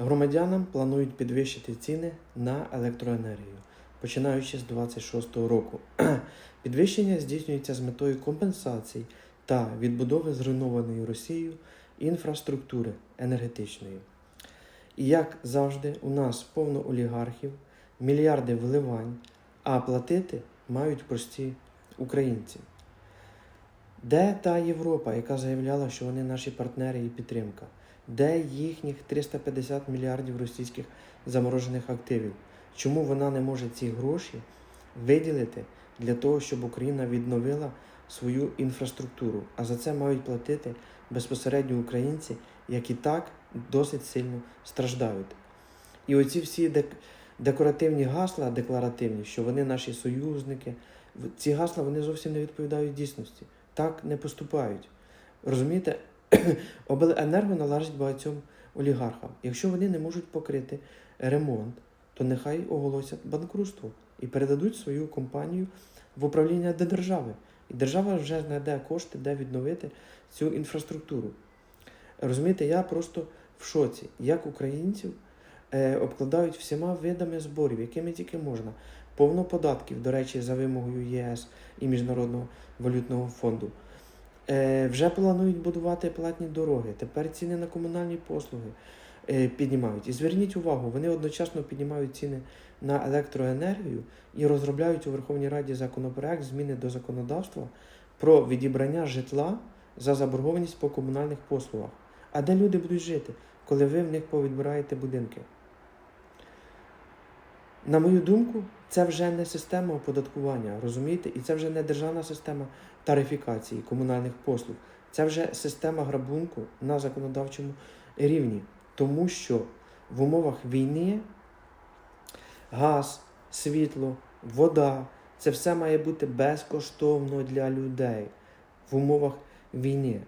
Громадянам планують підвищити ціни на електроенергію, починаючи з 2026 року. Підвищення здійснюється з метою компенсацій та відбудови зруйнованої Росією інфраструктури енергетичної. І як завжди, у нас повно олігархів, мільярди вливань, а платити мають прості українці. Де та Європа, яка заявляла, що вони наші партнери і підтримка? Де їхніх 350 мільярдів російських заморожених активів? Чому вона не може ці гроші виділити для того, щоб Україна відновила свою інфраструктуру? А за це мають платити безпосередньо українці, які так досить сильно страждають. І оці всі дек- декоративні гасла, декларативні, що вони наші союзники, ці гасла вони зовсім не відповідають дійсності. Так не поступають. Розумієте, обленерго належить багатьом олігархам. Якщо вони не можуть покрити ремонт, то нехай оголосять банкрутство і передадуть свою компанію в управління до держави. І держава вже знайде кошти, де відновити цю інфраструктуру. Розумієте, я просто в шоці, як українців е, обкладають всіма видами зборів, якими тільки можна. Повно податків, до речі, за вимогою ЄС і Міжнародного валютного фонду. Е, вже планують будувати платні дороги. Тепер ціни на комунальні послуги е, піднімають. І зверніть увагу, вони одночасно піднімають ціни на електроенергію і розробляють у Верховній Раді законопроект зміни до законодавства про відібрання житла за заборгованість по комунальних послугах. А де люди будуть жити, коли ви в них повідбираєте будинки? На мою думку, це вже не система оподаткування, розумієте? І це вже не державна система тарифікації комунальних послуг. Це вже система грабунку на законодавчому рівні. Тому що в умовах війни газ, світло, вода це все має бути безкоштовно для людей в умовах війни.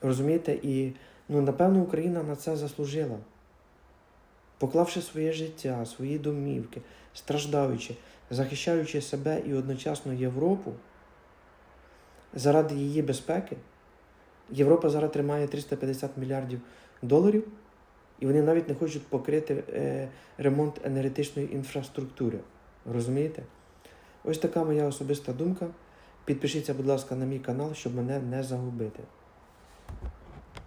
Розумієте? І ну, напевно Україна на це заслужила. Поклавши своє життя, свої домівки, страждаючи, захищаючи себе і одночасно Європу, заради її безпеки, Європа зараз тримає 350 мільярдів доларів, і вони навіть не хочуть покрити е, ремонт енергетичної інфраструктури. Розумієте? Ось така моя особиста думка. Підпишіться, будь ласка, на мій канал, щоб мене не загубити.